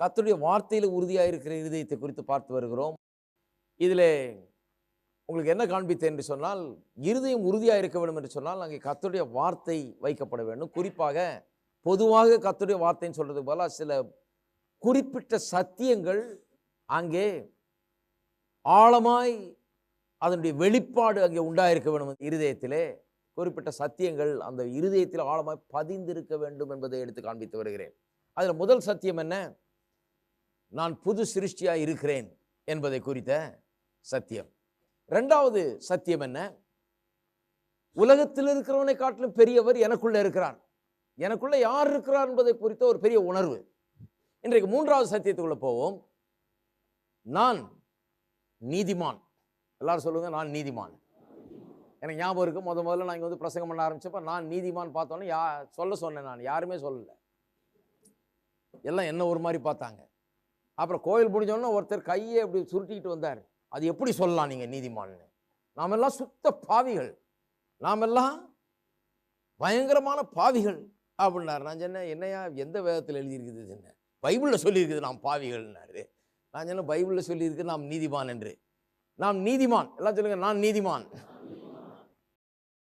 கத்துடைய வார்த்தையில் உறுதியாக இருக்கிற இருதயத்தை குறித்து பார்த்து வருகிறோம். இதில் உங்களுக்கு என்ன காண்பித்தேன் என்று சொன்னால் இருதயம் உறுதியாக இருக்க வேண்டும் என்று சொன்னால் அங்கே கத்துடைய வார்த்தை வைக்கப்பட வேண்டும். குறிப்பாக பொதுவாக கத்துடைய வார்த்தைன்னு சொல்கிறது போல சில குறிப்பிட்ட சத்தியங்கள் அங்கே ஆழமாய் அதனுடைய வெளிப்பாடு அங்கே உண்டாயிருக்க வேண்டும் இருதயத்திலே. குறிப்பிட்ட சத்தியங்கள் அந்த இருதயத்தில் ஆழமாய் பதிந்திருக்க வேண்டும் என்பதை எடுத்து காண்பித்து வருகிறேன். அதில் முதல் சத்தியம் என்ன? நான் புது சிருஷ்டியாக இருக்கிறேன் என்பதை குறித்த சத்தியம். ரெண்டாவது சத்தியம் என்ன? உலகத்தில் இருக்கிறவனை காட்டிலும் பெரியவர் எனக்குள்ள இருக்கிறார். எனக்குள்ள யார் இருக்கிறார் என்பதை குறித்த ஒரு பெரிய உணர்வு. இன்றைக்கு மூன்றாவது சத்தியத்துக்குள்ள போவோம். நான் நீதிமான். எல்லாரும் சொல்லுங்க நான் நீதிமான். எனக்கு ஞாபகம் இருக்கு முத முதல்ல நான் இங்கே வந்து பிரசங்கம் பண்ண ஆரம்பிச்சப்ப நான் நீதிமான் பார்த்தோன்னே யா சொல்ல சொன்னேன் நான் யாருமே சொல்லலை. எல்லாம் என்ன ஒரு மாதிரி பார்த்தாங்க. அப்புறம் கோயில் முடிஞ்சோடனே ஒருத்தர் கையை அப்படி சுருட்டிக்கிட்டு வந்தார். அது எப்படி சொல்லலாம் நீங்கள் நீதிமான்னு? நாமெல்லாம் சுத்த பாவிகள். நாமெல்லாம் பயங்கரமான பாவிகள் அப்படின்னாரு. நான் சொன்னேன் என்னையா எந்த வேதத்தில் எழுதியிருக்குது என்ன? பைபிளில் சொல்லியிருக்குது நாம் பாவிகள்னாரு. நான் சொன்னேன் பைபிளில் சொல்லியிருக்கு நாம் நீதிமான் என்று. நாம் நீதிமான். எல்லாம் சொல்லுங்க நான் நீதிமான்.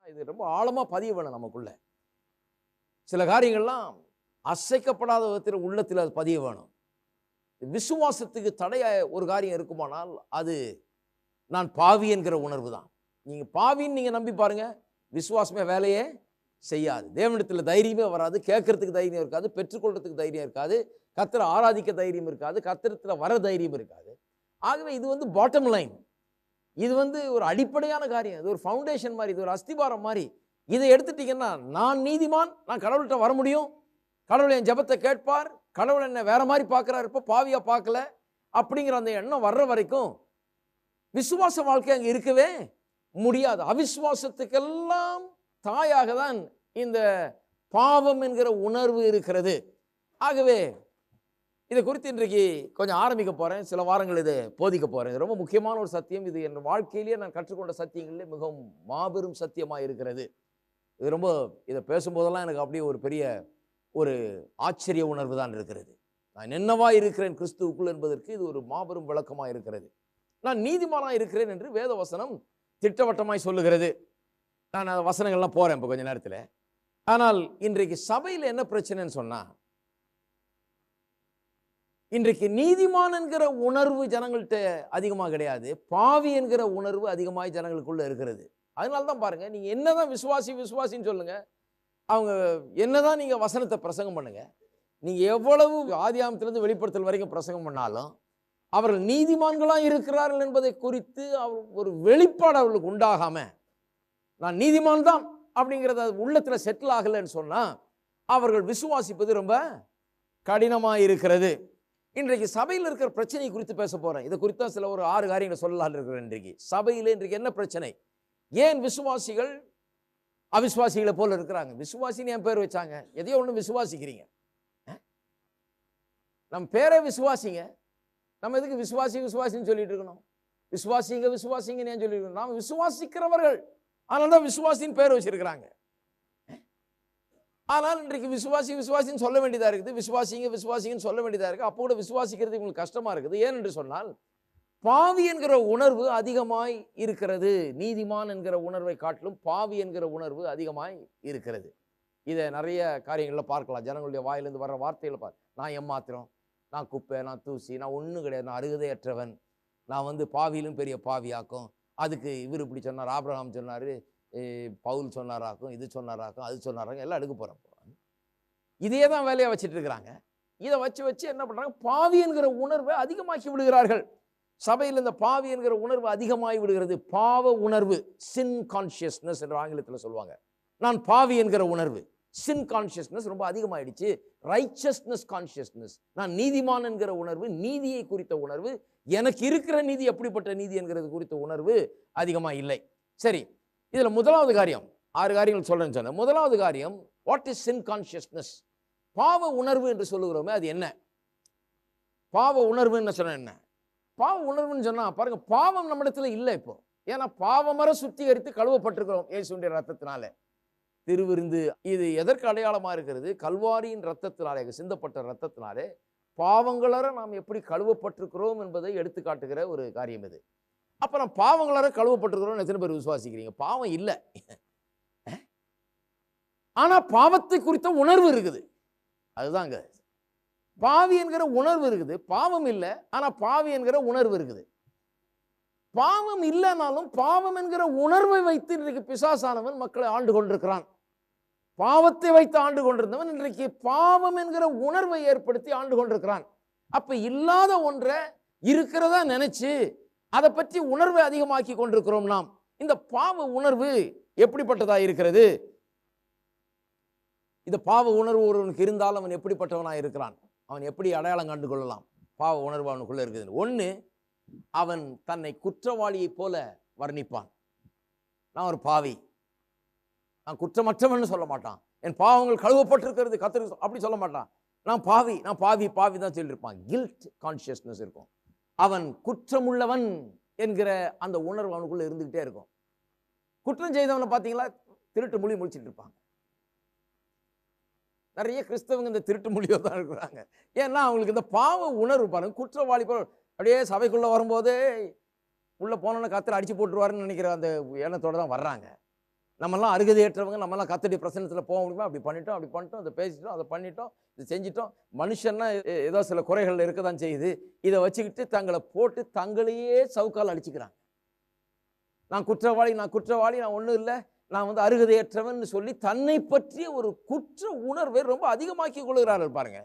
இது ரொம்ப ஆழமாக பதிய வேணும் நமக்குள்ள. சில காரியங்கள்லாம் அசைக்கப்படாத விதத்தில் உள்ளத்தில் அது பதிய வேணும். விசுவாசத்துக்கு தடையாக ஒரு காரியம் இருக்குமானால் அது நான் பாவி என்கிற உணர்வு தான் நீங்கள் பாவின்னு நீங்கள் நம்பி பாருங்கள் விசுவாசமே வேலையே செய்யாது. தேவனிடத்தில் தைரியமே வராது. கேட்கறதுக்கு தைரியம் இருக்காது. பெற்றுக்கொள்றதுக்கு தைரியம் இருக்காது. கத்திர ஆராதிக்க தைரியம் இருக்காது. கத்திரத்தில் வர தைரியம் இருக்காது. ஆகவே இது வந்து பாட்டம் லைன் இது வந்து ஒரு அடிப்படையான காரியம். இது ஒரு ஃபவுண்டேஷன் மாதிரி. இது ஒரு அஸ்திபாரம் மாதிரி. இதை எடுத்துட்டிங்கன்னா நான் நீதிமான் நான் கடவுள்கிட்ட வர முடியும். கடவுள் என் ஜெபத்தை கேட்பார். கடவுள் என்ன வேற மாதிரி பார்க்குறாரு இப்போ பாவியாக பார்க்கல அப்படிங்கிற அந்த எண்ணம் வர்ற வரைக்கும் விசுவாச வாழ்க்கை அங்கே இருக்கவே முடியாது. அவிஸ்வாசத்துக்கெல்லாம் தாயாக தான் இந்த பாவம் என்கிற உணர்வு இருக்கிறது. ஆகவே இதை குறித்து இன்றைக்கு கொஞ்சம் ஆரம்பிக்க போகிறேன் சில வாரங்கள் இது போதிக்க போகிறேன் இது ரொம்ப முக்கியமான ஒரு சத்தியம். இது என் வாழ்க்கையிலேயே நான் கற்றுக்கொண்ட சத்தியங்களிலே மிகவும் மாபெரும் சத்தியமாக இருக்கிறது. இது ரொம்ப இதை பேசும்போதெல்லாம் எனக்கு அப்படியே ஒரு பெரிய ஒரு ஆச்சரிய உணர்வு தான் இருக்கிறது. நான் என்னவா இருக்கிறேன் கிறிஸ்துவுக்குள் என்பதற்கு இது ஒரு மாபெரும் விளக்கமாக இருக்கிறது. நான் நீதிமானாக இருக்கிறேன் என்று வேத வசனம் திட்டவட்டமாய் சொல்லுகிறது. நான் அந்த வசனங்கள்லாம் போகிறேன் இப்போ கொஞ்ச நேரத்தில். ஆனால் இன்றைக்கு சபையில் என்ன பிரச்சனைன்னு சொன்னால் இன்றைக்கு நீதிமான் என்கிற உணர்வு ஜனங்கள்கிட்ட அதிகமாக கிடையாது. பாவி என்கிற உணர்வு அதிகமாக ஜனங்களுக்குள்ளே இருக்கிறது. அதனால தான் நீங்கள் என்னதான் விசுவாசி விசுவாசின்னு சொல்லுங்கள் அவங்க என்னதான் நீங்கள் வசனத்தை பிரசங்கம் பண்ணுங்கள் நீங்கள் எவ்வளவு ஆதியாமத்திலிருந்து வெளிப்படுத்தல் வரைக்கும் பிரசங்கம் பண்ணாலும் அவர்கள் நீதிமான்களாக இருக்கிறார்கள் என்பதை குறித்து அவர் ஒரு வெளிப்பாடு அவர்களுக்கு உண்டாகாமல் நான் நீதிமான் தான் அப்படிங்கிறத அது செட்டில் ஆகலைன்னு சொன்னால் அவர்கள் விசுவாசிப்பது ரொம்ப கடினமாக இருக்கிறது. இன்றைக்கு சபையில் இருக்கிற பிரச்சனை குறித்து பேச போகிறேன் இதை குறித்தான் சில ஒரு ஆறு காரியங்களை சொல்லலாம் இருக்கிறேன் இன்றைக்கு. சபையில் இன்றைக்கு என்ன பிரச்சனை? ஏன் விசுவாசிகள் அவிஸ்வாசிகளை போல இருக்கிறாங்க. விசுவாசின்னு என் பேர் வச்சாங்க. எதையோ ஒன்று விசுவாசிக்கிறீங்க. நம்ம பேரை விசுவாசிங்க. நம்ம எதுக்கு விசுவாசி விசுவாசின்னு சொல்லிட்டு இருக்கணும்? விசுவாசிங்க விசுவாசிங்கன்னு ஏன் சொல்லியிருக்கணும் இருக்கணும்? நாம் விசுவாசிக்கிறவர்கள். அதனால தான் விசுவாசின்னு பேர் வச்சிருக்கிறாங்க. ஆனால் இன்றைக்கு விசுவாசி விசுவாசின்னு சொல்ல வேண்டியதாக இருக்குது. விசுவாசிங்க விசுவாசிங்கன்னு சொல்ல வேண்டியதாக இருக்குது அப்போ கூட விசுவாசிக்கிறது உங்களுக்கு கஷ்டமாக இருக்குது. ஏன் என்று சொன்னால் பாவி என்கிற உணர்வு அதிகமாய் இருக்கிறது. நீதிமான் என்கிற உணர்வை காட்டிலும் பாவி என்கிற உணர்வு அதிகமாய் இருக்கிறது. இதை நிறைய காரியங்களில் பார்க்கலாம். ஜனங்களுடைய வாயிலிருந்து வர்ற வார்த்தைகளை பார். நான் எம்மாத்திரம் நான் குப்பை நான் தூசி நான் ஒன்றும் கிடையாது. நான் அருகதையற்றவன். நான் வந்து பாவியிலும் பெரிய பாவியாக்கும். அதுக்கு இவர் இப்படி சொன்னார் ஆப்ரஹாம் சொன்னார் பவுல் சொன்னாராக்கும் இது சொன்னாராக்கும் அது சொன்னாராக்கும் எல்லாம் எடுக்க போகிறோம் இதையே தான் வேலையாக வச்சுட்டு இருக்கிறாங்க. இதை வச்சு வச்சு என்ன பண்ணுறாங்க பாவி என்கிற உணர்வை அதிகமாக்கி விடுகிறார்கள். சபையில் இந்த பாவி என்கிற உணர்வு அதிகமாகி விடுகிறது. பாவ உணர்வு சின் கான்ஷியஸ்னஸ் என்ற ஆங்கிலத்தில் சொல்லுவாங்க. நான் பாவி என்கிற உணர்வு சின் கான்ஷியஸ்னஸ் ரொம்ப அதிகமாயிடுச்சு. ரைச்சஸ்னஸ் கான்ஷியஸ்னஸ் நான் நீதிமான் என்கிற உணர்வு நீதியை குறித்த உணர்வு எனக்கு இருக்கிற நீதி எப்படிப்பட்ட நீதி என்கிறது குறித்த உணர்வு அதிகமாக இல்லை. சரி இதில் முதலாவது காரியம் ஆறு காரியங்கள் சொல்கிறேன்னு சொன்னேன். முதலாவது காரியம் வாட் இஸ் சின் கான்ஷியஸ்னஸ் பாவ உணர்வு என்று சொல்லுகிறோமே அது என்ன? பாவ உணர்வு என்ன சொன்ன என்ன? பாவ உணர்வுன்னு சொன்னால் பாருங்க பாவம் நம்மிடத்தில் இல்லை இப்போ. ஏன்னா பாவமர சுத்திகரித்து கழுவப்பட்டிருக்கிறோம் இயேசுடைய ரத்தத்தினால திருவிருந்து இது எதற்கு அடையாளமாக இருக்கிறது? கல்வாரியின் ரத்தத்தினாலே சிந்தப்பட்ட ரத்தத்தினாலே பாவங்களற நாம் எப்படி கழுவப்பட்டிருக்கிறோம் என்பதை எடுத்து காட்டுகிற ஒரு காரியம் இது. அப்போ நம்ம பாவங்களற கழுவப்பட்டிருக்கிறோம் எத்தனை பேர் விசுவாசிக்கிறீங்க? பாவம் இல்லை. ஆனால் பாவத்தை குறித்த உணர்வு இருக்குது. அதுதாங்க. பாவி என்கிற உணர்வு இருக்குது. பாவம் இல்லை ஆனால் பாவி என்கிற உணர்வு இருக்குது. பாவம் இல்லைனாலும் பாவம் என்கிற உணர்வை வைத்து இன்றைக்கு பிசாசானவன் மக்களை ஆண்டு கொண்டிருக்கிறான். பாவத்தை வைத்து ஆண்டு கொண்டிருந்தவன் இன்றைக்கு பாவம் என்கிற உணர்வை ஏற்படுத்தி ஆண்டு கொண்டிருக்கிறான். அப்போ இல்லாத ஒன்றை இருக்கிறதா நினைச்சு அதை பற்றி உணர்வை அதிகமாக்கி கொண்டிருக்கிறோம் நாம். இந்த பாவ உணர்வு எப்படிப்பட்டதா இருக்கிறது? இந்த பாவ உணர்வு ஒருவனுக்கு இருந்தால் அவன் எப்படிப்பட்டவனாக இருக்கிறான் அவன் எப்படி அடையாளம் கண்டு கொள்ளலாம்? பாவ உணர்வு அவனுக்குள்ளே இருக்குது. ஒன்று அவன் தன்னை குற்றவாளியைப் போல வர்ணிப்பான். நான் ஒரு பாவி. நான் குற்றமற்றவன் சொல்ல மாட்டான். என் பாவங்கள் கழுவப்பட்டிருக்கிறது கத்திரி அப்படி சொல்ல மாட்டான். நான் பாவி நான் பாவி பாவி தான் சொல்லியிருப்பான். கில்ட் கான்சியஸ்னஸ் இருக்கும். அவன் குற்றமுள்ளவன் என்கிற அந்த உணர்வு அவனுக்குள்ளே இருந்துக்கிட்டே இருக்கும். குற்றம் செய்தவனை பார்த்தீங்களா? திருட்டு மொழி முடிச்சுட்டு இருப்பாங்க. நிறைய கிறிஸ்தவங்க இந்த திருட்டு மொழியோ தான் இருக்கிறாங்க. ஏன்னா அவங்களுக்கு இந்த பாவ உணர்வு பாருங்க குற்றவாளி அப்படியே சபைக்குள்ளே வரும்போதே உள்ளே போனோன்னு கத்தரை அடித்து போட்டுருவாருன்னு நினைக்கிற அந்த எண்ணத்தோட தான் வர்றாங்க. நம்மெல்லாம் அருகதையற்றவங்க நம்மெல்லாம் கத்தடி பிரசனத்தில் போக முடியுமா அப்படி பண்ணிட்டோம் அப்படி பண்ணிட்டோம் அதை பேசிட்டோம் அதை பண்ணிட்டோம் இது செஞ்சிட்டோம். மனுஷன்னா ஏதோ சில குறைகள் இருக்க தான் செய்யுது. இதை வச்சுக்கிட்டு தங்களை போட்டு தங்களையே சவுக்கால் அடிச்சுக்கிறாங்க. நான் குற்றவாளி நான் குற்றவாளி நான் ஒன்றும் இல்லை. நான் வந்து அருகதையற்றவன் சொல்லி தன்னை பற்றிய ஒரு குற்ற உணர்வை ரொம்ப அதிகமாக்கி கொள்கிறார்கள் பாருங்க.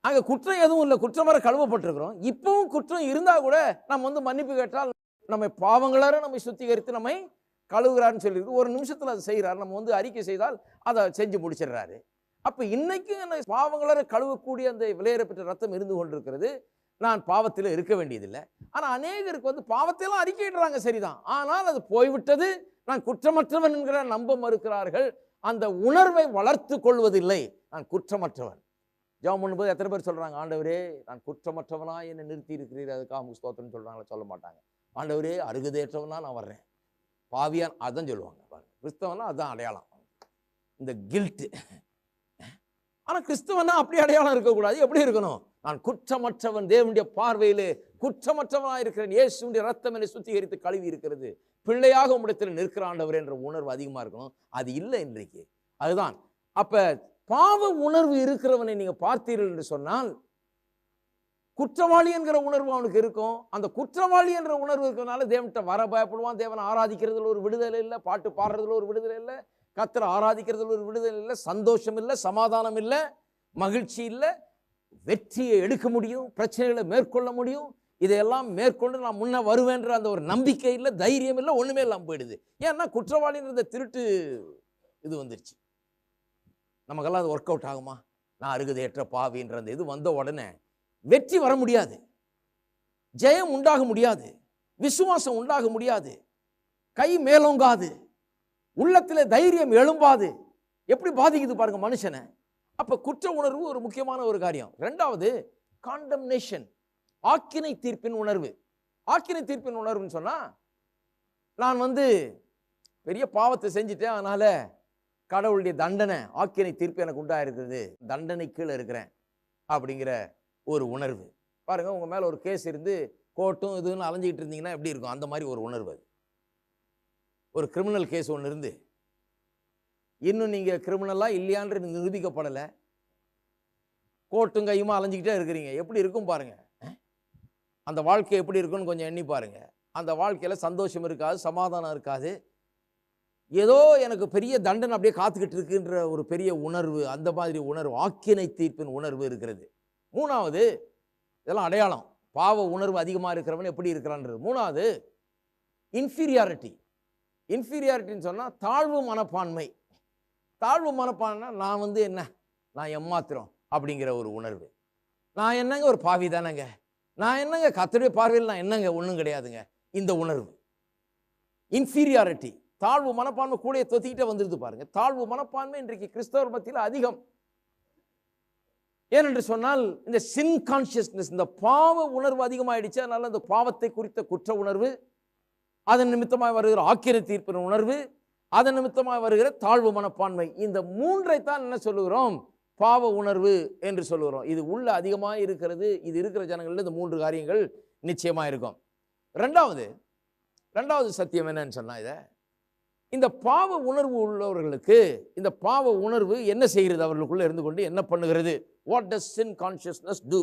அங்கே குற்றம் எதுவும் இல்லை. குற்றம் வர கழுவப்பட்டிருக்கிறோம். இப்பவும் குற்றம் இருந்தால் கூட நம்ம வந்து மன்னிப்பு கேட்டால் நம்ம பாவங்களார நம்மை சுத்திகரித்து நம்மை கழுவுகிறார்னு சொல்லியிருக்கு ஒரு நிமிஷத்தில் அதை செய்கிறார். நம்ம வந்து அறிக்கை செய்தால் அதை செஞ்சு முடிச்சிடுறாரு. அப்போ இன்னைக்கும் என்ன பாவங்களார கழுவக்கூடிய அந்த விலையேறப்பட்ட ரத்தம் இருந்து கொண்டிருக்கிறது. நான் பாவத்தில் இருக்க வேண்டியதில்லை. ஆனால் அநேகருக்கு வந்து பாவத்தையெல்லாம் அறிக்கையிடுறாங்க சரிதான். ஆனால் அது போய்விட்டது. நான் குற்றமற்றவன் என்கிற நம்ப மறுக்கிறார்கள். அந்த உணர்வை வளர்த்து கொள்வதில்லை. நான் குற்றமற்றவன். ஜெபம் பண்ணும்போது எத்தனை பேர் சொல்கிறாங்க ஆண்டவரே நான் குற்றமற்றவனா? என்னை நிறுத்தி இருக்கிறீர் அதுக்காக அவங்க ஸ்தோத்திரம் சொல்கிறாங்களா சொல்ல மாட்டாங்க. ஆண்டவரே அருகுதேற்றவனா நான் வர்றேன். பாவியான் அதான் சொல்லுவாங்க. பாருங்க. கிறிஸ்தவனா அதான் அடையாளம். இந்த கில்ட்டு ஆனால் கிறிஸ்தவனா அப்படி அடையாளம் இருக்கக்கூடாது. எப்படி இருக்கணும்? நான் குற்றமற்றவன் தேவனுடைய பார்வையிலே குற்றமற்றவனாக இருக்கிறேன். இயேசுடைய ரத்தம் என்னை சுத்திகரித்து கழுவி இருக்கிறது. பிள்ளையாக உம்மிடத்தில் நிற்கிறாண்டவர் என்ற உணர்வு அதிகமாக இருக்கணும். அது இல்லை இன்றைக்கு. அதுதான். அப்போ பாவ உணர்வு இருக்கிறவனை நீங்கள் பார்த்தீர்கள் என்று சொன்னால் குற்றவாளி என்கிற உணர்வு அவனுக்கு இருக்கும். அந்த குற்றவாளி என்ற உணர்வு இருக்கிறதுனால தேவன்கிட்ட வர பயப்படுவான். தேவனை ஆராதிக்கிறதுல ஒரு விடுதலை இல்லை. பாட்டு பாடுறதுல ஒரு விடுதலை இல்லை. கத்தரை ஆராதிக்கிறதுல ஒரு விடுதலை இல்லை. சந்தோஷம் இல்லை. சமாதானம் இல்லை. மகிழ்ச்சி இல்லை. வெற்றியை எடுக்க முடியும் பிரச்சனைகளை மேற்கொள்ள முடியும். இதையெல்லாம் மேற்கொண்டு நான் முன்ன வருவேன்ற அந்த ஒரு நம்பிக்கை இல்லை தைரியம் இல்லை ஒன்றுமே இல்லாமல் போயிடுது. ஏன்னா குற்றவாளின்ற திருட்டு இது வந்துருச்சு. நமக்கெல்லாம் அது ஒர்க் அவுட் ஆகுமா? நான் அருகதையற்ற பாவின்ற அந்த இது வந்த உடனே வெற்றி வர முடியாது. ஜெயம் உண்டாக முடியாது. விசுவாசம் உண்டாக முடியாது. கை மேலோங்காது. உள்ளத்தில் தைரியம் எழும்பாது. எப்படி பாதிக்குது பாருங்க மனுஷனை. அப்போ குற்ற உணர்வு ஒரு முக்கியமான ஒரு காரியம். ரெண்டாவது காண்டம்னேஷன் ஆக்கினை தீர்ப்பின் உணர்வு. ஆக்கினை தீர்ப்பின் உணர்வுன்னு சொன்னால் நான் வந்து பெரிய பாவத்தை செஞ்சுட்டேன் அதனால் கடவுளுடைய தண்டனை ஆக்கினை தீர்ப்பு எனக்கு உண்டா தண்டனை கீழே இருக்கிறேன் அப்படிங்கிற ஒரு உணர்வு. பாருங்கள் உங்கள் மேலே ஒரு கேஸ் இருந்து கோர்ட்டும் இதுன்னு அலைஞ்சிக்கிட்டு இருந்தீங்கன்னா எப்படி இருக்கும்? அந்த மாதிரி ஒரு உணர்வு அது. ஒரு கிரிமினல் கேஸ் ஒன்று இருந்து இன்னும் நீங்கள் கிரிமினலாக இல்லையான்றது நிரூபிக்கப்படலை. கோர்ட்டும் கையுமா அலைஞ்சிக்கிட்டே இருக்கிறீங்க. எப்படி இருக்கும் பாருங்கள் அந்த வாழ்க்கை எப்படி இருக்குன்னு கொஞ்சம் எண்ணி பாருங்கள் அந்த வாழ்க்கையில் சந்தோஷம் இருக்காது சமாதானம் இருக்காது. ஏதோ எனக்கு பெரிய தண்டனை அப்படியே காத்துக்கிட்டு இருக்குன்ற ஒரு பெரிய உணர்வு அந்த மாதிரி உணர்வு ஆக்கினை தீர்ப்பின் உணர்வு இருக்கிறது. மூணாவது இதெல்லாம் அடையாளம். பாவ உணர்வு அதிகமாக இருக்கிறவன் எப்படி இருக்கிறான்றது. மூணாவது இன்ஃபீரியாரிட்டி இன்ஃபீரியாரிட்டின்னு சொன்னால் தாழ்வு மனப்பான்மை. தாழ்வு மனப்பான்னா நான் வந்து என்ன? நான் எம்மாத்திரம் அப்படிங்கிற ஒரு உணர்வு. நான் என்னங்க ஒரு பாவி தானேங்க? நான் என்னங்க கத்தருடைய பார்வையில் நான் என்னங்க? ஒன்றும் கிடையாதுங்க. இந்த உணர்வு. இன்ஃபீரியாரிட்டி தாழ்வு மனப்பான்மை கூட தொத்திக்கிட்டே வந்துருது பாருங்க. தாழ்வு மனப்பான்மை இன்றைக்கு கிறிஸ்தவர் மத்தியில் அதிகம். ஏனென்று சொன்னால் இந்த சின் கான்சியஸ்னஸ் இந்த பாவ உணர்வு அதிகமாகிடுச்சு அதனால் இந்த பாவத்தை குறித்த குற்ற உணர்வு அதன் நிமித்தமாக வருகிற ஆக்கிர தீர்ப்பின் உணர்வு அதன் நிமித்தமாக வருகிற தாழ்வு மனப்பான்மை. இந்த மூன்றை தான் என்ன சொல்லுகிறோம்? பாவ உணர்வு என்று சொல்லுகிறோம். இது உள்ள அதிகமாக இருக்கிறது இது இருக்கிற ஜனங்களில் இந்த மூன்று காரியங்கள் நிச்சயமாக இருக்கும். ரெண்டாவது ரெண்டாவது சத்தியம் என்னன்னு சொன்னால் இதை இந்த பாவ உணர்வு உள்ளவர்களுக்கு இந்த பாவ உணர்வு என்ன செய்கிறது? அவர்களுக்குள்ளே இருந்து கொண்டு என்ன பண்ணுகிறது? What does sin consciousness do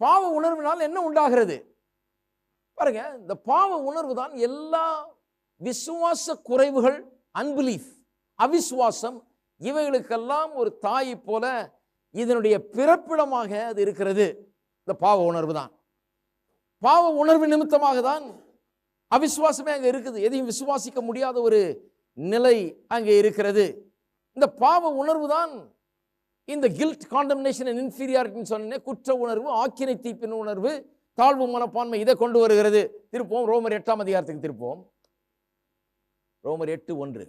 பாவ உணர்வினால் என்ன உண்டாகிறது? பாருங்க இந்த பாவ உணர்வு தான் எல்லா விசுவாச குறைவுகள் அன்பிலீஃப் அவிசுவாசம் இவைகளுக்கெல்லாம் ஒரு தாய் போல இதனுடைய பிறப்பிடமாக அது இருக்கிறது. இந்த பாவ உணர்வு தான். பாவ உணர்வு நிமித்தமாக தான் அவிசுவாசமே அங்கே இருக்குது. எதையும் விசுவாசிக்க முடியாத ஒரு நிலை அங்கே இருக்கிறது. இந்த பாவ உணர்வு தான் இந்த கில்ட் காண்டம்னேஷன் அண்ட் இன்ஃபீரியாரிட்டின்னு சொன்னேன் குற்ற உணர்வு ஆக்கினை தீப்பின் உணர்வு தாழ்வு மனப்பான்மை இதை கொண்டு வருகிறது. திருப்போம் ரோமர் எட்டாம் அதிகாரத்துக்கு திருப்போம் ரோமர் எட்டு ஒன்று.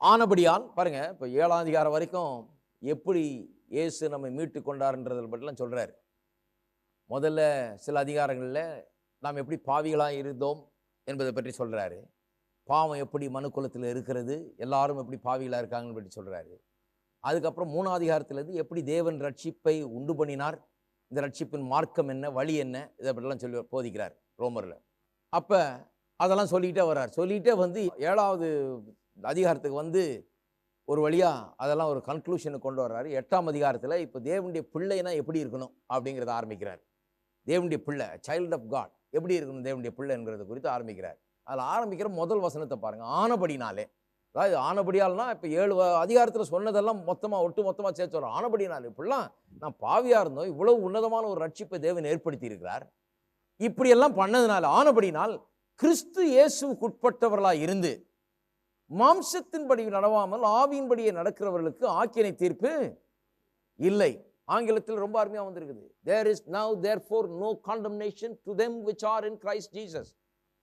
ஆனபடியால் பாருங்க இப்போ ஏழாம் அதிகாரம் வரைக்கும் எப்படி இயேசு நம்மை மீட்டு கொண்டார்ன்றதை பற்றிலாம் சொல்கிறார் முதல்ல சில அதிகாரங்களில் நாம் எப்படி பாவிகளாக இருந்தோம் என்பதை பற்றி சொல்கிறாரு பாவம் எப்படி மனுக்குலத்தில் இருக்கிறது எல்லாரும் எப்படி பாவிகளாக இருக்காங்கன்னு பற்றி சொல்கிறாரு அதுக்கப்புறம் மூணாம் அதிகாரத்திலேருந்து எப்படி தேவன் ரட்சிப்பை உண்டு பண்ணினார் இந்த ரட்சிப்பின் மார்க்கம் என்ன வழி என்ன இதை பற்றிலாம் சொல்லி போதிக்கிறார் ரோமரில். அப்போ அதெல்லாம் சொல்லிக்கிட்டே வர்றார். சொல்லிக்கிட்டே வந்து ஏழாவது அதிகாரத்துக்கு வந்து ஒரு வழியாக அதெல்லாம் ஒரு கன்க்ளூஷனுக்கு கொண்டு வர்றாரு. எட்டாம் அதிகாரத்தில் இப்போ தேவனுடைய பிள்ளைனா எப்படி இருக்கணும் அப்படிங்கிறத ஆரம்பிக்கிறார். தேவனுடைய பிள்ளை சைல்ட் ஆஃப் காட் எப்படி இருக்கணும் தேவனுடைய பிள்ளைங்கிறது குறித்து ஆரம்பிக்கிறார். அதில் ஆரம்பிக்கிற முதல் வசனத்தை பாருங்கள் ஆனபடினாலே அதாவது ஆனபடியால்னா இப்போ ஏழு அதிகாரத்தில் சொன்னதெல்லாம் மொத்தமாக ஒட்டு மொத்தமாக சேர்த்து சொல்கிறோம் ஆனபடினாலே இப்படிலாம் நான் பாவியாக இருந்தோம். இவ்வளவு உன்னதமான ஒரு ரட்சிப்பை தேவன் ஏற்படுத்தி இருக்கிறார் இப்படியெல்லாம் பண்ணதுனால ஆனபடினால் கிறிஸ்து இயேசுக்குட்பட்டவர்களாக இருந்து மாம்சத்தின்படி நடவாமல் ஆவியின்படியே நடக்கிறவர்களுக்கு ஆக்கினை தீர்ப்பு இல்லை. ஆங்கிலத்தில் ரொம்ப அருமையாக வந்திருக்குது. There is now therefore no condemnation to them which are in Christ Jesus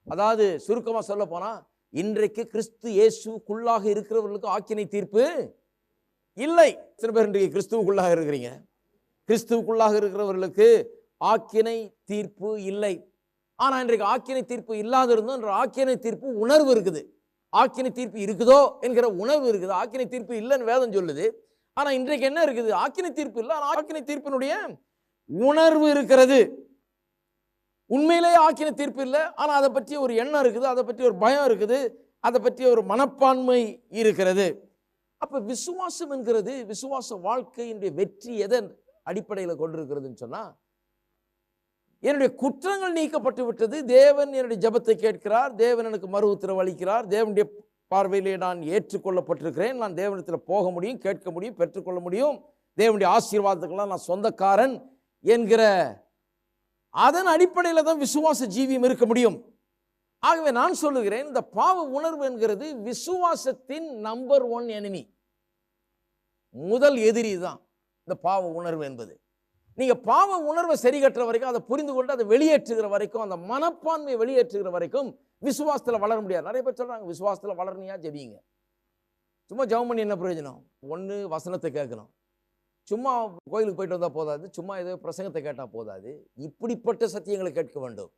அதாவது சுருக்கமாக சொல்ல போனால் இன்றைக்கு கிறிஸ்து இயேசுக்குள்ளாக இருக்கிறவர்களுக்கு ஆக்கினை தீர்ப்பு இல்லை. சில பேர் இன்றைக்கு கிறிஸ்துவுக்குள்ளாக இருக்கிறீங்க? கிறிஸ்துவுக்குள்ளாக இருக்கிறவர்களுக்கு ஆக்கினை தீர்ப்பு இல்லை. ஆனால் இன்றைக்கு ஆக்கினை தீர்ப்பு இல்லாத இருந்தோம் என்ற ஆக்கினை தீர்ப்பு உணர்வு இருக்குது. ஆக்கினை தீர்ப்பு இருக்குதோ என்கிற உணர்வு இருக்குது. ஆக்கினை தீர்ப்பு இல்லைன்னு வேதம் சொல்லுது. ஆனால் இன்றைக்கு என்ன இருக்குது? ஆக்கினை தீர்ப்பு இல்லை. ஆனால் ஆக்கினை தீர்ப்பினுடைய உணர்வு இருக்கிறது. உண்மையிலேயே ஆக்கின தீர்ப்பு இல்லை. ஆனால் அதை பற்றி ஒரு எண்ணம் இருக்குது. அதை பற்றி ஒரு பயம் இருக்குது. அதை பற்றி ஒரு மனப்பான்மை இருக்கிறது. அப்போ விசுவாசம் என்கிறது விசுவாச வாழ்க்கையினுடைய வெற்றி எதன் அடிப்படையில் கொண்டிருக்கிறதுன்னு சொன்னால் என்னுடைய குற்றங்கள் நீக்கப்பட்டு விட்டது தேவன் என்னுடைய ஜெபத்தை கேட்கிறார். தேவன் எனக்கு மறு உத்தரவு அளிக்கிறார். தேவனுடைய பார்வையிலே நான் ஏற்றுக்கொள்ளப்பட்டிருக்கிறேன். நான் தேவனிடத்தில் போக முடியும் கேட்க முடியும் பெற்றுக்கொள்ள முடியும். தேவனுடைய ஆசீர்வாதத்துக்கெல்லாம் நான் சொந்தக்காரன் என்கிற அதன் அடிப்படையில் தான் விசுவாச ஜீவியம் இருக்க முடியும். ஆகவே நான் சொல்லுகிறேன் இந்த பாவ உணர்வு என்கிறது விசுவாசத்தின் நம்பர் ஒன் எனிமி முதல் எதிரி தான் இந்த பாவ உணர்வு என்பது. நீங்கள் பாவ உணர்வை சரி கட்டுற வரைக்கும் அதை புரிந்து கொண்டு அதை வெளியேற்றுகிற வரைக்கும் அந்த மனப்பான்மையை வெளியேற்றுகிற வரைக்கும் விசுவாசத்தில் வளர முடியாது. நிறைய பேர் சொல்கிறாங்க விசுவாசத்தில் வளரணியா ஜெபிங்க. சும்மா ஜெபம் பண்ணி என்ன பிரயோஜனம்? ஒன்று வசனத்தை கேட்கணும். சும்மா கோயிலுக்கு போயிட்டு வந்தால் போதாது சும்மா ஏதோ பிரசங்கத்தை கேட்டால் போதாது. இப்படிப்பட்ட சத்தியங்களை கேட்க வேண்டும்.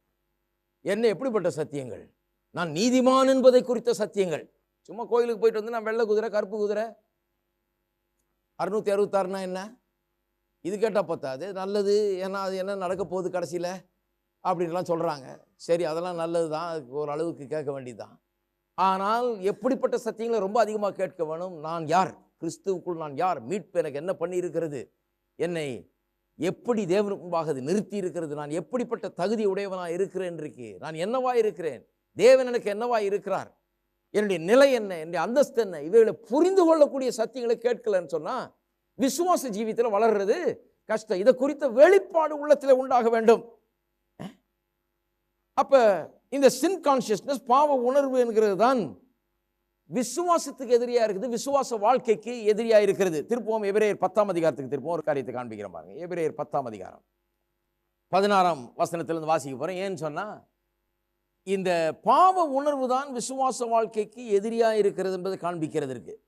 என்ன எப்படிப்பட்ட சத்தியங்கள்? நான் நீதிமான் என்பதை குறித்த சத்தியங்கள். சும்மா கோயிலுக்கு போயிட்டு வந்து நான் வெள்ளை குதிரை கருப்பு குதிரை. அறுநூற்றி அறுபத்தாறுனா என்ன? இது கேட்டால் பத்தாது நல்லது ஏன்னா அது என்ன நடக்க போகுது கடைசியில்? அப்படின்லாம் சொல்கிறாங்க சரி அதெல்லாம் நல்லது தான் அதுக்கு ஒரு அளவுக்கு கேட்க வேண்டியதுதான். ஆனால் எப்படிப்பட்ட சத்தியங்களை ரொம்ப அதிகமாக கேட்க வேணும்? நான் யார்? கிறிஸ்துவுக்குள் நான் யார்? மீட்பு எனக்கு என்ன பண்ணியிருக்கிறது? என்னை எப்படி தேவன் முன்பாக அது நிறுத்தி இருக்கிறது நான் எப்படிப்பட்ட தகுதி உடையவனாக இருக்கிறேன் இன்றைக்கு? நான் என்னவா இருக்கிறேன்? தேவன் எனக்கு என்னவா இருக்கிறார்? என்னுடைய நிலை என்ன? என்னுடைய அந்தஸ்து என்ன? இவைகளை புரிந்து கொள்ளக்கூடிய சத்தியங்களை கேட்கலன்னு சொன்னால் விசுவாச ஜீவியத்தில் வளர்றது கஷ்டம். இதை குறித்த வெளிப்பாடு உள்ளத்தில் உண்டாக வேண்டும். அப்போ இந்த சின் கான்சியஸ்னஸ் பாவ உணர்வு என்கிறது தான் விசுவாசத்துக்கு எதிரியாக இருக்குது விசுவாச வாழ்க்கைக்கு எதிரியாக இருக்கிறது. திருப்பவும் எபிரேயர் பத்தாம் அதிகாரத்துக்கு திருப்பவும் ஒரு காரியத்தை காண்பிக்கிற பாருங்க. எபிரேயர் பத்தாம் அதிகாரம். பதினாறாம் வசனத்திலிருந்து வாசிக்க போகிறேன் ஏன்னு சொன்னால் இந்த பாவ உணர்வு தான் விசுவாச வாழ்க்கைக்கு எதிரியாக இருக்கிறது என்பதை காண்பிக்கிறது இருக்குது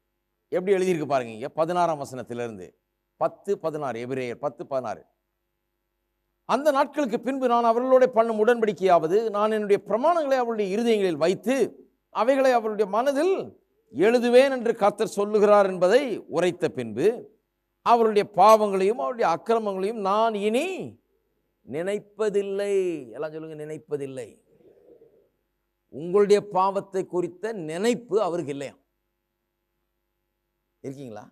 எப்படி எழுதியிருக்கு பாருங்க இங்கே? பதினாறாம் வசனத்திலிருந்து. பத்து பதினாறு. எபிரேயர் பத்து பதினாறு. அந்த நாட்களுக்கு பின்பு நான் அவர்களோட பண்ணும் உடன்படிக்கையாவது நான் என்னுடைய பிரமாணங்களை அவருடைய இருதயங்களில் வைத்து அவைகளை அவருடைய மனதில் எழுதுவேன் என்று கர்த்தர் சொல்லுகிறார் என்பதை உரைத்த பின்பு அவருடைய பாவங்களையும் அவருடைய அக்கிரமங்களையும் நான் இனி நினைப்பதில்லை. எல்லாம் சொல்லுங்க நினைப்பதில்லை. உங்களுடைய பாவத்தை குறித்த நினைப்பு அவருக்கு இல்லையா? இருக்கீங்களா?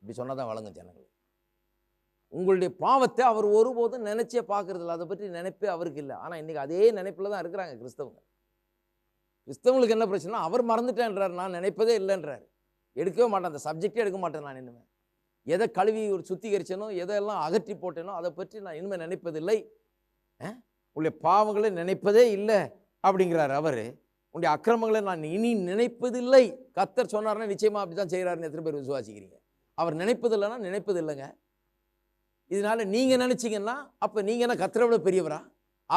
இப்படி சொன்னாதான் வழங்க ஜனங்கள். உங்களுடைய பாவத்தை அவர் ஒருபோதும் நினச்சே பார்க்கறது இல்லை. அதை பற்றி நினைப்பே அவருக்கு இல்லை. ஆனால் இன்றைக்கி அதே நினைப்பில் தான் இருக்கிறாங்க கிறிஸ்தவங்க. கிறிஸ்தவங்களுக்கு என்ன பிரச்சனை அவர் மறந்துட்டேன்றார். நான் நினைப்பதே இல்லைன்றார். எடுக்கவே மாட்டேன் அந்த சப்ஜெக்டே எடுக்க மாட்டேன் நான் இனிமேல் எதை கழுவி ஒரு சுத்திகரிச்சனோ எதெல்லாம் அகற்றி போட்டேனோ அதை பற்றி நான் இனிமேல் நினைப்பதில்லை. உள்ள பாவங்களை நினைப்பதே இல்லை அப்படிங்கிறார் அவர். உங்களுடைய அக்கிரமங்களை நான் இனி நினைப்பதில்லை. கத்தர் சொன்னார்னா நிச்சயமாக அப்படி தான் செய்கிறாருன்னு எத்தனை பேர் விசுவாசிக்கிறீங்க? அவர் நினைப்பதில்லைன்னா நினைப்பது இல்லைங்க. இதனால நீங்கள் நினச்சிங்கன்னா அப்போ நீங்கள் என்ன கத்தரை விட பெரியவரா?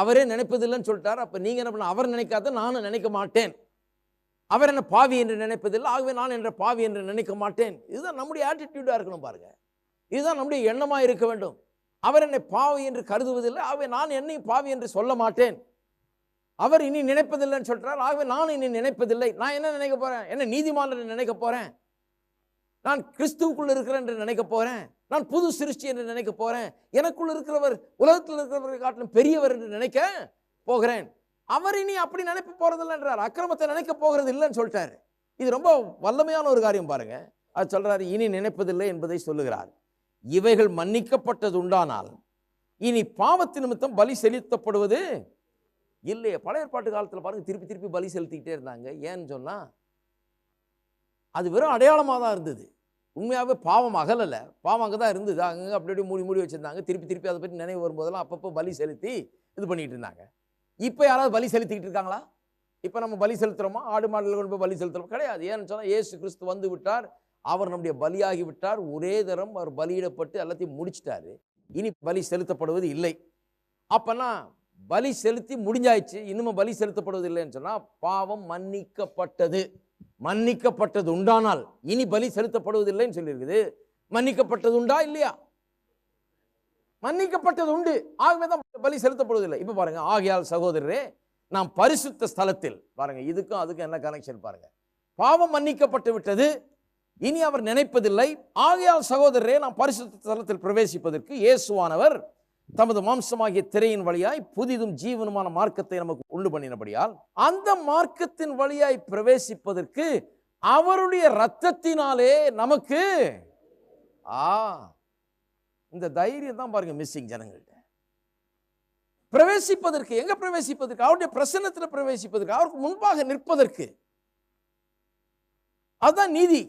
அவரே நினைப்பதில்லைன்னு சொல்லிட்டார். அப்போ நீங்கள் என்ன பண்ண அவர் நினைக்காத நானும் நினைக்க மாட்டேன். அவர் என்ன பாவி என்று நினைப்பதில்லை ஆகவே நான் என்ற பாவி என்று நினைக்க மாட்டேன். இதுதான் நம்முடைய ஆட்டிடியூடாக இருக்கணும் பாருங்க. இதுதான் நம்முடைய எண்ணமாக இருக்க வேண்டும். அவர் என்னை பாவி என்று கருதுவதில்லை. ஆகவே நான் என்னையும் பாவி என்று சொல்ல மாட்டேன். அவர் இனி நினைப்பதில்லைன்னு சொல்கிறார் ஆகவே நான் இனி நினைப்பதில்லை. நான் என்ன நினைக்க போகிறேன் என்ன நீதிமான் என்று நினைக்க போகிறேன் நான் கிறிஸ்துவுக்குள்ளே இருக்கிறேன் என்று நினைக்க போகிறேன் நான் புது சிருஷ்டி என்று நினைக்க போகிறேன் எனக்குள்ள இருக்கிறவர் உலகத்தில் இருக்கிறவரை காட்டிலும் பெரியவர் என்று நினைக்க போகிறேன். அவர் இனி அப்படி நினைப்பு போகிறதில்லைன்றார் அக்கிரமத்தை நினைக்க போகிறது இல்லைன்னு சொல்லிட்டாரு. இது ரொம்ப வல்லமையான ஒரு காரியம் பாருங்க. அது சொல்கிறார் இனி நினைப்பதில்லை என்பதை சொல்லுகிறார். இவைகள் மன்னிக்கப்பட்டது உண்டானால் இனி பாவத்து நிமித்தம் பலி செலுத்தப்படுவது இல்லையே பழைய ஏற்பாட்டு காலத்தில் பாருங்க திருப்பி திருப்பி பலி செலுத்திக்கிட்டே இருந்தாங்க. ஏன்னு சொன்னால் அது வெறும் அடையாளமாக தான் இருந்தது. உண்மையாகவே பாவம் அகலலை. பாவம் அங்கே தான் இருந்தது. அங்கே அப்படி அப்படியே மூடி மூடி வச்சுருந்தாங்க. திருப்பி திருப்பி அதை பற்றி நினைவு வரும்போதெல்லாம் அப்பப்போ பலி செலுத்தி இது பண்ணிகிட்டு இருந்தாங்க. இப்போ யாராவது பலி செலுத்திக்கிட்டு இருக்காங்களா? இப்போ நம்ம பலி செலுத்துகிறோமா ஆடு மாடுகள் கொண்டு போய் பலி செலுத்துறோம்? கிடையாது. ஏன்னு சொன்னால் ஏசு கிறிஸ்து வந்து விட்டார். அவர் நம்முடைய பலியாகி விட்டார். ஒரே தரம் அவர் பலியிடப்பட்டு எல்லாத்தையும் முடிச்சிட்டாரு. இனி பலி செலுத்தப்படுவது இல்லை. அப்போனா பலி செலுத்தி முடிஞ்சாயிடுச்சு. இன்னும் பலி செலுத்தப்படுவதில்லைன்னு சொன்னால் பாவம் மன்னிக்கப்பட்டது. மன்னிக்கப்பட்டது உண்டானால் இனி பலி செலுத்தப்படுவதில்லைன்னு சொல்லியிருக்குது. மன்னிக்கப்பட்டது உண்டா இல்லையா? மன்னிக்கப்பட்டது உண்டு. ஆகவே தான் பலி செலுத்தப்படுவதில்லை. இப்போ பாருங்க ஆகையால் சகோதரரே நாம் பரிசுத்த ஸ்தலத்தில் பாருங்க இதுக்கும் அதுக்கும் என்ன கனெக்ஷன் பாருங்க. பாவம் மன்னிக்கப்பட்டு விட்டது இனி அவர் நினைப்பதில்லை. ஆகையால் சகோதரரே நாம் பரிசுத்த ஸ்தலத்தில் பிரவேசிப்பதற்கு இயேசுவானவர் தமது மாம்சமாகிய திரையின் வழியாய் புதிதும் ஜீவனுமான மார்க்கத்தை நமக்கு உண்டு பண்ணினபடியால் அந்த மார்க்கத்தின் வழியாய் பிரவேசிப்பதற்கு அவருடைய இரத்தத்தினாலே நமக்கு ஆ இந்த தைரியம் தான் பாருங்க மிஸ்ஸிங் ஜனங்கள்கிட்ட பிரவேசிப்பதற்கு எங்க பிரவேசிப்பதற்கு? அவருடைய பிரசன்னத்தில் பிரவேசிப்பதற்கு அவருக்கு முன்பாக நிற்பதற்கு. அதுதான் நீதி.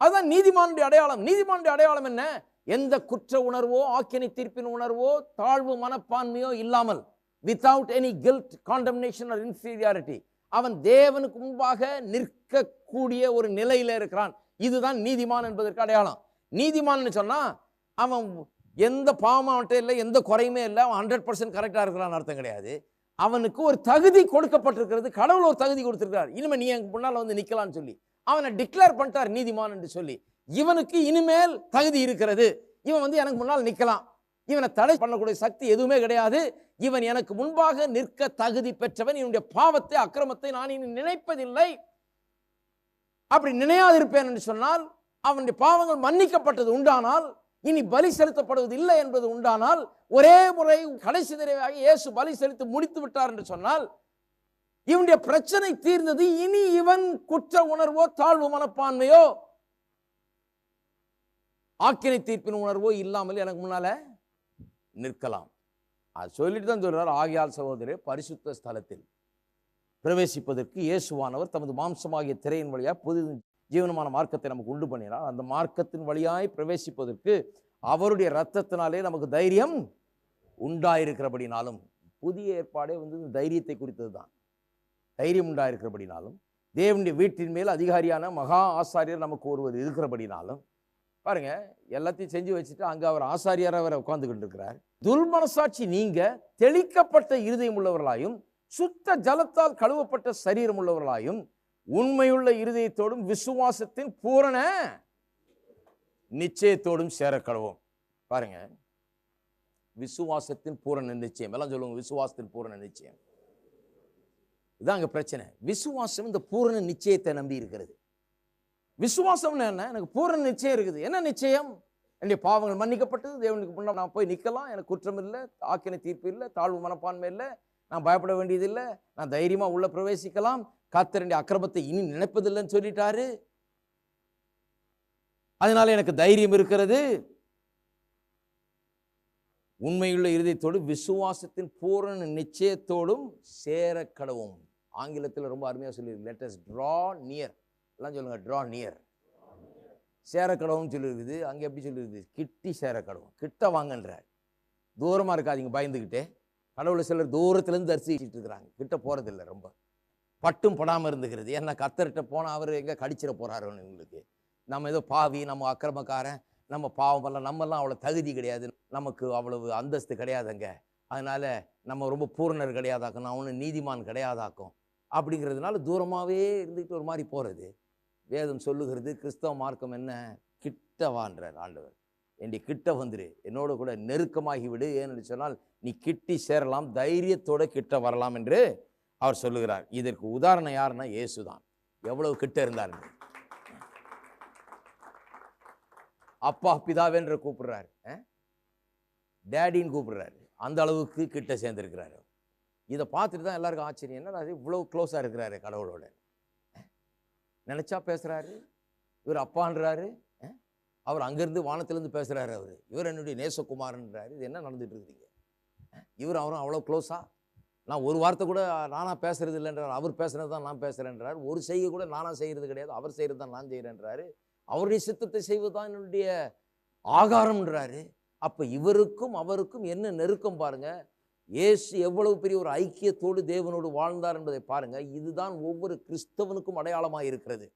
அதுதான் நீதிமானுடைய அடையாளம். நீதிமானுடைய அடையாளம் என்ன? எந்த குற்ற உணர்வோ ஆக்கினை தீர்ப்பின் உணர்வோ தாழ்வு மனப்பான்மையோ இல்லாமல் without any guilt condemnation or inferiority அவன் தேவனுக்கு முன்பாக நிற்கக்கூடிய ஒரு நிலையில இருக்கிறான். இதுதான் நீதிமான் என்பதற்கு அடையாளம். நீதிமான்னு சொன்னா அவன் எந்த பாவம் அவன்கிட்ட இல்லை எந்த குறையுமே இல்லை அவன் ஹண்ட்ரட் பர்சன்ட் கரெக்டாக இருக்கிறான்னு அர்த்தம் கிடையாது. அவனுக்கு ஒரு தகுதி கொடுக்கப்பட்டிருக்கிறது கடவுள் ஒரு தகுதி கொடுத்துருக்கிறார். இனிமேல் நீ எங்கள் முன்னால் வந்து நிற்கலாம்னு சொல்லி அவனை டிக்ளேர் பண்ணிட்டார் நீதிமான் என்று சொல்லி இவனுக்கு இனிமேல் தகுதி இருக்கிறது. இவன் வந்து எனக்கு முன்னால் நிற்கலாம் இவனை தடை பண்ணக்கூடிய சக்தி எதுவுமே கிடையாது. இவன் எனக்கு முன்பாக நிற்க தகுதி பெற்றவன். இவனுடைய பாவத்தை அக்கிரமத்தை நான் இனி நினைப்பதில்லை. அப்படி நினையாதிருப்பேன் என்று சொன்னால் அவனுடைய பாவங்கள் மன்னிக்கப்பட்டது உண்டானால் இனி பலி செலுத்தப்படுவது இல்லை என்பது உண்டானால் ஒரே முறை கடைசி நிறைவாக இயேசு பலி செலுத்தி முடித்து விட்டார் என்று சொன்னால் இவனுடைய பிரச்சனை தீர்ந்தது இனி இவன் குற்ற உணர்வோ தாழ்வு மனப்பான்மையோ ஆக்கினை தீர்ப்பின் உணர்வோ இல்லாமல் எனக்கு முன்னால் நிற்கலாம். அது சொல்லிட்டு தான் சொல்கிறார் ஆகியால் சகோதரே பரிசுத்த ஸ்தலத்தில் பிரவேசிப்பதற்கு இயேசுவானவர் தமது மாம்சமாகிய திரையின் வழியாக புது ஜீவனமான மார்க்கத்தை நமக்கு உண்டு பண்ணினார். அந்த மார்க்கத்தின் வழியாய் பிரவேசிப்பதற்கு அவருடைய ரத்தத்தினாலே நமக்கு தைரியம் உண்டாயிருக்கிறபடினாலும் புதிய ஏற்பாடே வந்து தைரியத்தை குறித்தது தான் தைரியம் உண்டாயிருக்கிறபடினாலும் தேவனுடைய வீட்டின் மேல் அதிகாரியான மகா ஆசாரியர் நமக்கு ஒருவர் இருக்கிறபடினாலும் பாருங்க எல்லாத்தையும் செஞ்சு வச்சுட்டு அங்கே அவர் ஆசாரியார் அவர் உட்காந்துக்கிட்டு இருக்கிறார். துர்மனசாட்சி நீங்க தெளிக்கப்பட்ட இருதயம் உள்ளவர்களாயும் சுத்த ஜலத்தால் கழுவப்பட்ட சரீரம் உள்ளவர்களாயும் உண்மையுள்ள இருதயத்தோடும் விசுவாசத்தின் பூரண நிச்சயத்தோடும் சேர கழுவோம் பாருங்க விசுவாசத்தின் பூரண நிச்சயம். எல்லாம் சொல்லுவாங்க விசுவாசத்தின் பூரண நிச்சயம். இதான் அங்கே பிரச்சனை. விசுவாசம் இந்த பூரண நிச்சயத்தை நம்பி இருக்கிறது. விசுவாசம்னு என்ன? எனக்கு பூரண நிச்சயம் இருக்குது. என்ன நிச்சயம்? என்னுடைய பாவங்கள் மன்னிக்கப்பட்டது. தேவனுக்கு முன்னால் நான் போய் நிற்கலாம். எனக்கு குற்றம் இல்லை. ஆக்கின தீர்ப்பு இல்லை. தாழ்வு மனப்பான்மை இல்லை. நான் பயப்பட வேண்டியதில்லை. நான் தைரியமாக உள்ளே பிரவேசிக்கலாம். கர்த்தருடைய அக்கிரமத்தை இனி நினைப்பதில்லைன்னு சொல்லிட்டாரு. அதனால எனக்கு தைரியம் இருக்கிறது. உண்மையுள்ள இருதயத்தோடு விசுவாசத்தின் பூரண நிச்சயத்தோடும் சேர கடவும் ஆங்கிலத்தில் ரொம்ப அருமையாக சொல்லி லெட்டஸ்ட் ட்ரா நியர் எல்லாம் சொல்லுங்கள் ட்ரா நியர் சேர கடவுன்னு சொல்லியிருக்குது அங்கே எப்படி சொல்லியிருக்குது கிட்டி சேர கடவும் கிட்ட வாங்கன்றார். தூரமாக இருக்காதீங்க பயந்துக்கிட்டே கடவுளை சிலர் தூரத்துலேருந்து தரிசிச்சுட்டு இருக்கிறாங்க. கிட்ட போகிறதில்ல ரொம்ப. பட்டும் படாமல் இருந்துக்கிறது ஏன்னா கத்தர்கிட்ட போனால் அவர் எங்கே கடிச்சிட போகிறாருன்னு உங்களுக்கு? நம்ம ஏதோ பாவி நம்ம அக்கிரமக்காரன் நம்ம பாவம் பண்ணலாம் நம்மெல்லாம் அவ்வளோ தகுதி கிடையாது. நமக்கு அவ்வளவு அந்தஸ்து கிடையாதுங்க. அதனால் நம்ம ரொம்ப பூரணர் கிடையாதாக்கும் நான் ஒன்றும் நீதிமான் கிடையாதாக்கும். அப்படிங்கிறதுனால தூரமாகவே இருந்துக்கிட்டு ஒரு மாதிரி போகிறது வேதம் சொல்லுகிறது கிறிஸ்தவ மார்க்கம் என்ன? கிட்டவான்றார் ஆண்டவர். என்னை கிட்ட வந்துரு. என்னோட கூட நெருக்கமாகி விடு ஏன்னு சொன்னால் நீ கிட்டி சேரலாம் தைரியத்தோட கிட்ட வரலாம் என்று அவர் சொல்லுகிறார். இதற்கு உதாரணம் யாருன்னா இயேசுதான். எவ்வளவு கிட்ட இருந்தார் அப்பா பிதாவென்று கூப்பிடுறாரு. டேடின்னு கூப்பிடுறாரு. அந்த அளவுக்கு கிட்ட சேர்ந்துருக்கிறாரு இதை பார்த்துட்டு தான் எல்லாருக்கும் ஆச்சரியம். என்னடா இவ்வளோ க்ளோஸாக இருக்கிறாரு கடவுளோட. நினச்சா பேசுகிறாரு இவர் அப்பான்றாரு. அவர் அங்கேருந்து வானத்திலேருந்து பேசுகிறாரு அவர். இவர் என்னுடைய நேசகுமார்ன்றாரு. இது என்ன நடந்துட்டு இருக்குதுங்க இவர் அவரும் அவ்வளோ க்ளோஸா நான் ஒரு வார்த்தை கூட நானாக பேசுறது இல்லைன்றார். அவர் பேசுகிறது தான் நான் பேசுறேன்றார். ஒரு செய்கை கூட நானா செய்கிறது கிடையாது. அவர் செய்கிறது தான் நான் செய்கிறேன்றாரு அவருடைய சித்தத்தை செய்வது தான் என்னுடைய ஆகாரம்ன்றாரு. அப்போ இவருக்கும் அவருக்கும் என்ன நெருக்கம் பாருங்கள் இயேசு எவ்வளவு பெரிய ஒரு ஐக்கியத்தோடு தேவனோடு வாழ்ந்தார் என்பதை பாருங்கள் இதுதான் ஒவ்வொரு கிறிஸ்தவனுக்கும் அடையாளமாக இருக்கிறது